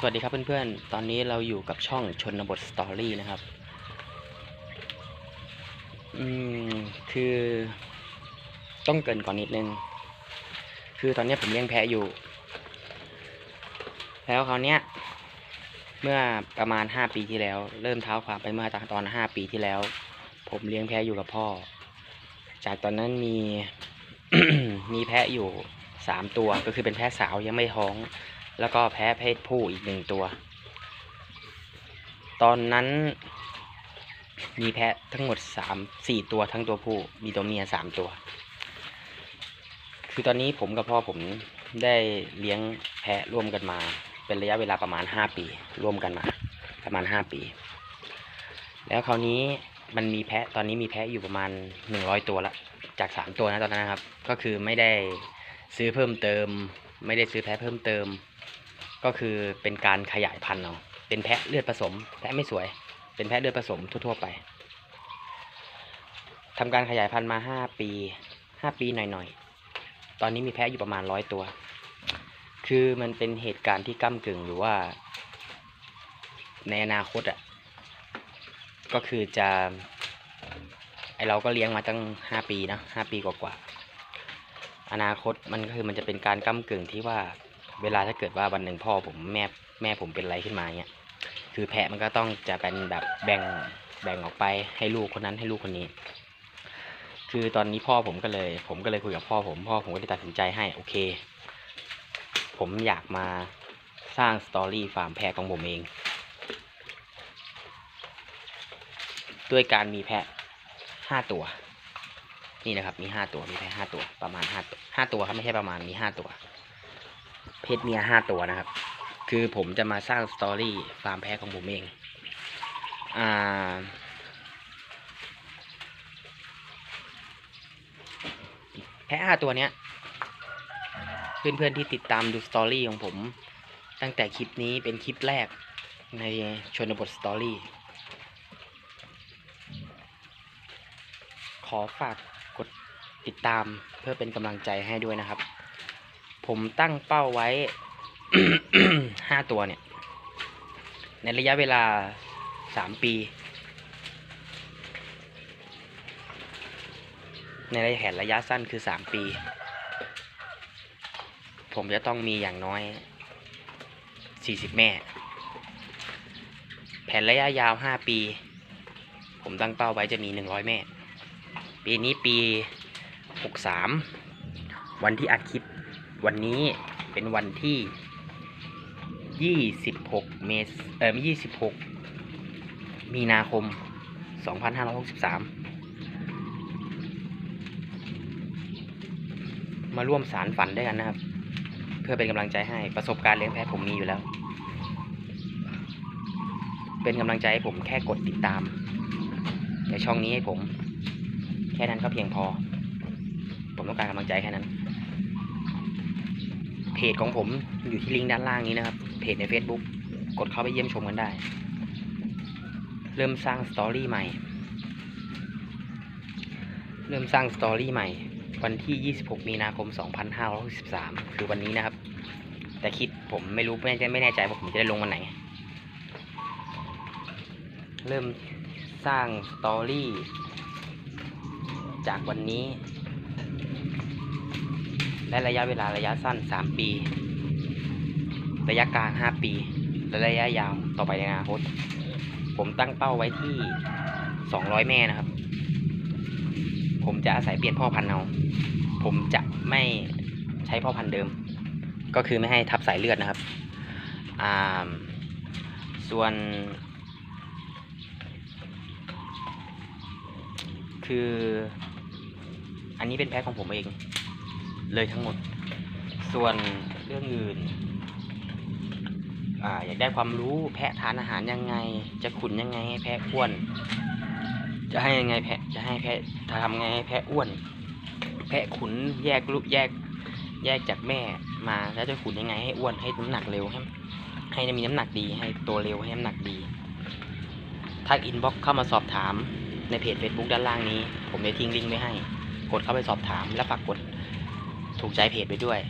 สวัสดีครับเพื่อนๆ ตอนนี้เราอยู่กับช่องชนบทสตอรี่นะครับ อืม คือต้องเกินก่อนนิดนึง คือตอนนี้ผมเลี้ยงแพะอยู่ แล้วคราวเนี้ย เมื่อประมาณห้าปีที่แล้ว เริ่มเท้าความไปเมื่อตอนห้าปีที่แล้ว ผมเลี้ยงแพะอยู่กับพ่อ จากตอนนั้นมี มีแพะอยู่สามตัว ก็คือเป็นแพะสาวยังไม่ท้อง แล้วก็แพ้เพศผู้อีกหนึ่งตัว ตอนนั้นมีแพะทั้งหมดสามสี่ตัวทั้งตัวผู้ มีตัวเมียสามตัว คือตอนนี้ผมกับพ่อผมได้เลี้ยงแพะร่วมกันมา เป็นระยะเวลาประมาณห้าปี ร่วมกันมา ประมาณห้าปี แล้วคราวนี้มันมีแพะตอนนี้มีแพะอยู่ประมาณหนึ่งร้อยตัวละจากสามตัวนะตอนนั้นนะครับ ก็คือไม่ได้ซื้อเพิ่มเติม ไม่ได้ซื้อแพะเพิ่มเติม ก็คือเป็นการขยายพันธุ์เอาเป็นแพะเลือดผสมแพะไม่สวย เป็นแพะเลือดผสมทั่วๆไปทำการขยายพันธุ์มาห้าปีห้าปีหน่อยๆ ตอนนี้มีแพะอยู่ประมาณร้อยตัว คือมันเป็นเหตุการณ์ที่ก้ากึ่งหรือว่า ในอนาคตอะ ก็คือจะไอเราก็เลี้ยงมาตั้งห้าปีนะห้าปีกว่าๆอนาคตมันก็คือมันจะเป็นการก้ากึ่งที่ว่า เวลาถ้าเกิดว่าวันหนึ่งพ่อผมแม่แม่ผมเป็นอะไรขึ้นมาเนี่ยคือแพะมันก็ต้องจะเป็นแบบแบ่งแบ่งออกไปให้ลูกคนนั้นให้ลูกคนนี้ คือตอนนี้พ่อผมก็เลย ผมก็เลยคุยกับพ่อผมพ่อผมก็เลยตัดสินใจให้โอเค ผมอยากมาสร้างสตอรี่ฟาร์มแพะของผมเอง ด้วยการมีแพะห้าตัว นี่นะครับมีห้าตัวมีแพะห้าตัวประมาณห้าตัวห้าตัวครับไม่ใช่ประมาณมีห้าตัว เพศเมียห้าตัวนะครับ คือผมจะมาสร้างสตอรี่ฟาร์มแพะของผมเอง อ่า แพะห้าตัวเนี้ย เพื่อนๆที่ติดตามดูสตอรี่ของผม ตั้งแต่คลิปนี้เป็นคลิปแรกในชนบทสตอรี่ ขอฝากกดติดตามเพื่อเป็นกำลังใจให้ด้วยนะครับ ผมตั้งเป้าไว้ห้าตัวเนี่ย ในระยะเวลาสามปี ในระยะแผนระยะสั้นคือสามปี ผมจะต้องมีอย่างน้อยสี่สิบแม่ แผนระยะยาวห้าปี ผมตั้งเป้าไว้จะมีหนึ่งร้อยแม่ ปีนี้ปีหกสามวันที่อัดคลิป วันนี้เป็นวันที่ยี่สิบหกเมษเอ่อยี่สิบหกมีนาคมสองพันห้าร้อยหกสิบสามมาร่วมสารฝันด้วยกันนะครับ เพื่อเป็นกำลังใจให้ประสบการณ์เลี้ยงแพะผมมีอยู่แล้ว เป็นกำลังใจให้ผมแค่กดติดตามในช่องนี้ให้ผม แค่นั้นก็เพียงพอ ผมต้องการกำลังใจแค่นั้น เพจของผมอยู่ที่ลิงก์ด้านล่างนี้นะครับ เพจใน Facebook กดเข้าไปเยี่ยมชมกันได้ เริ่มสร้างสตอรี่ใหม่ เริ่มสร้างสตอรี่ใหม่ วันที่ 26 มีนาคม 2563 คือวันนี้นะครับ แต่คลิปผมไม่รู้ไม่แน่ไม่แน่ใจว่าผมจะได้ลงวันไหน เริ่มสร้างสตอรี่จากวันนี้ และระยะเวลาระยะสั้น 3 ปี ระยะกลาง 5 ปี และระยะยาวต่อไปในอนาคต ผมตั้งเป้าไว้ที่ 200 แม่นะครับ ผมจะอาศัยเปลี่ยนพ่อพันธุ์เอาผมจะไม่ใช้พ่อพันธุ์เดิม ก็คือไม่ให้ทับสายเลือดนะครับ ส่วน คือ อันนี้เป็นแพ็คของผมเอง เลยทั้งหมด ส่วนเรื่องอื่นอ่าอยากได้ความรู้แพะทานอาหารยังไง จะขุนยังไงให้แพะอ้วน จะให้ยังไงแพะจะให้แพะทำไงให้แพะอ้วน แพะขุนแยกลูกแยก แยกจากแม่มา แล้วจะขุนยังไงให้อ้วนให้น้ำหนักเร็วให้ให้มีน้ำหนักดีให้ตัวเร็วให้น้ำหนักดีทักอินบ็อกเข้ามาสอบถามในเพจ Facebook ด้านล่างนี้ ผมได้ทิ้งลิงก์ไว้ให้ กดเข้าไปสอบถามและฝากกด ถูกใจเพจไปด้วย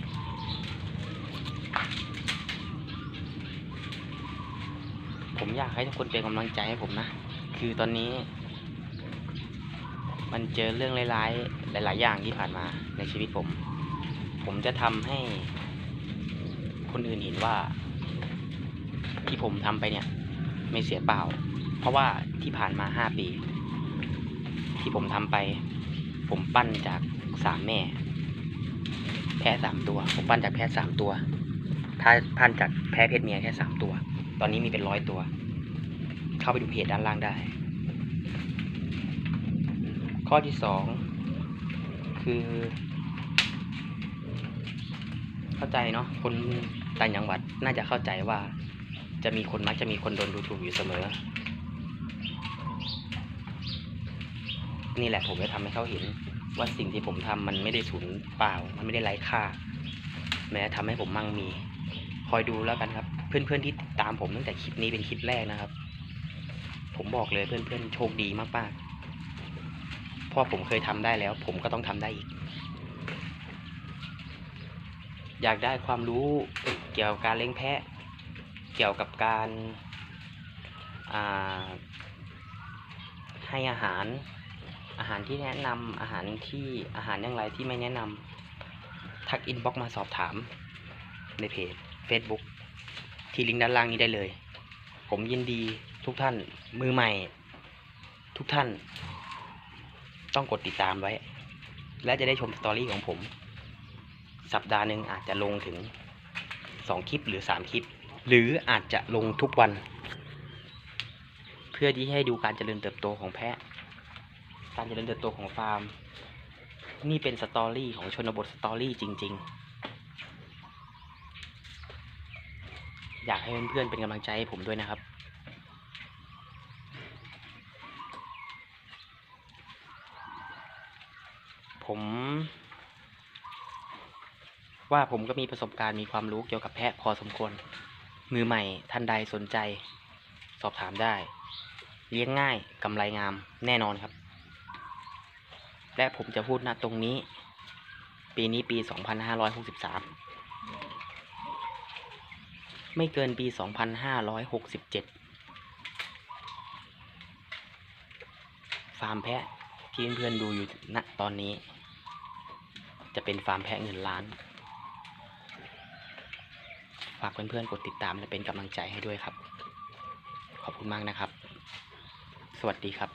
ผมอยากให้ทุกคนเป็นกำลังใจให้ผมนะ คือตอนนี้ มันเจอเรื่องร้ายๆ หลาย ๆ อย่างที่ผ่านมาในชีวิตผม ผมจะทำให้คนอื่นเห็นว่า ที่ผมทำไปเนี่ย ไม่เสียเปล่า เพราะว่าที่ผ่านมาห้าปี ที่ผมทำไป ผมปั้นจากสามแม่ พ้สามตัวผมปั้นจากแพ้สามตัว ถ้าพันจากแพ้เพศเมียแค่สามตัว ตอนนี้มีเป็นร้อยตัว เข้าไปดูเพจด้านล่างได้ ข้อที่สองคือ เข้าใจเนาะคนต่างจังหวัดน่าจะเข้าใจว่าจะมีคนมักจะมีคนโดนดูถูกอยู่เสมอ นี่แหละผมจะทำให้เขาเห็น ว่าสิ่งที่ผมทำมันไม่ได้สูญเปล่า มันไม่ได้ไร้ค่า แม้ทำให้ผมมั่งมี คอยดูแล้วกันครับ เพื่อนๆที่ติดตามผมตั้งแต่คลิปนี้เป็นคลิปแรกนะครับ ผมบอกเลยเพื่อนๆโชคดีมากๆเพราะผมเคยทำได้แล้ว ผมก็ต้องทำได้อีก อยากได้ความรู้เกี่ยวกับการเลี้ยงแพะ เกี่ยวกับการาให้อาหาร อาหารที่แนะนำอาหารที่อาหารอย่างไรที่ไม่แนะนำทักอินบ็อกมาสอบถาม ในเพจ Facebook ที่ลิงก์ด้านล่างนี้ได้เลย ผมยินดีทุกท่านมือใหม่ ทุกท่าน ต้องกดติดตามไว้ และจะได้ชมสตอรี่ของผม สัปดาห์หนึ่งอาจจะลงถึงสองคลิปหรือสามคลิป หรืออาจจะลงทุกวัน เพื่อที่ให้ดูการเจริญเติบโตของแพะ การเจริญเติบโตของฟาร์ม นี่เป็นสตอรี่ของชนบทสตอรี่จริง ๆ อยากให้เพื่อนๆเป็นกำลังใจให้ผมด้วยนะครับ ผมว่าผมก็มีประสบการณ์มีความรู้เกี่ยวกับแพะพอสมควร มือใหม่ท่านใดสนใจ สอบถามได้ เลี้ยงง่ายกำไรงามแน่นอนครับ และผมจะพูดณตรงนี้ ปีนี้ปี 2563 ไม่เกินปี 2567 ฟาร์มแพะที่เพื่อนๆดูอยู่ณตอนนี้ จะเป็นฟาร์มแพะเงินล้าน ฝากเพื่อนๆกดติดตามและเป็นกำลังใจให้ด้วยครับ ขอบคุณมากนะครับ สวัสดีครับ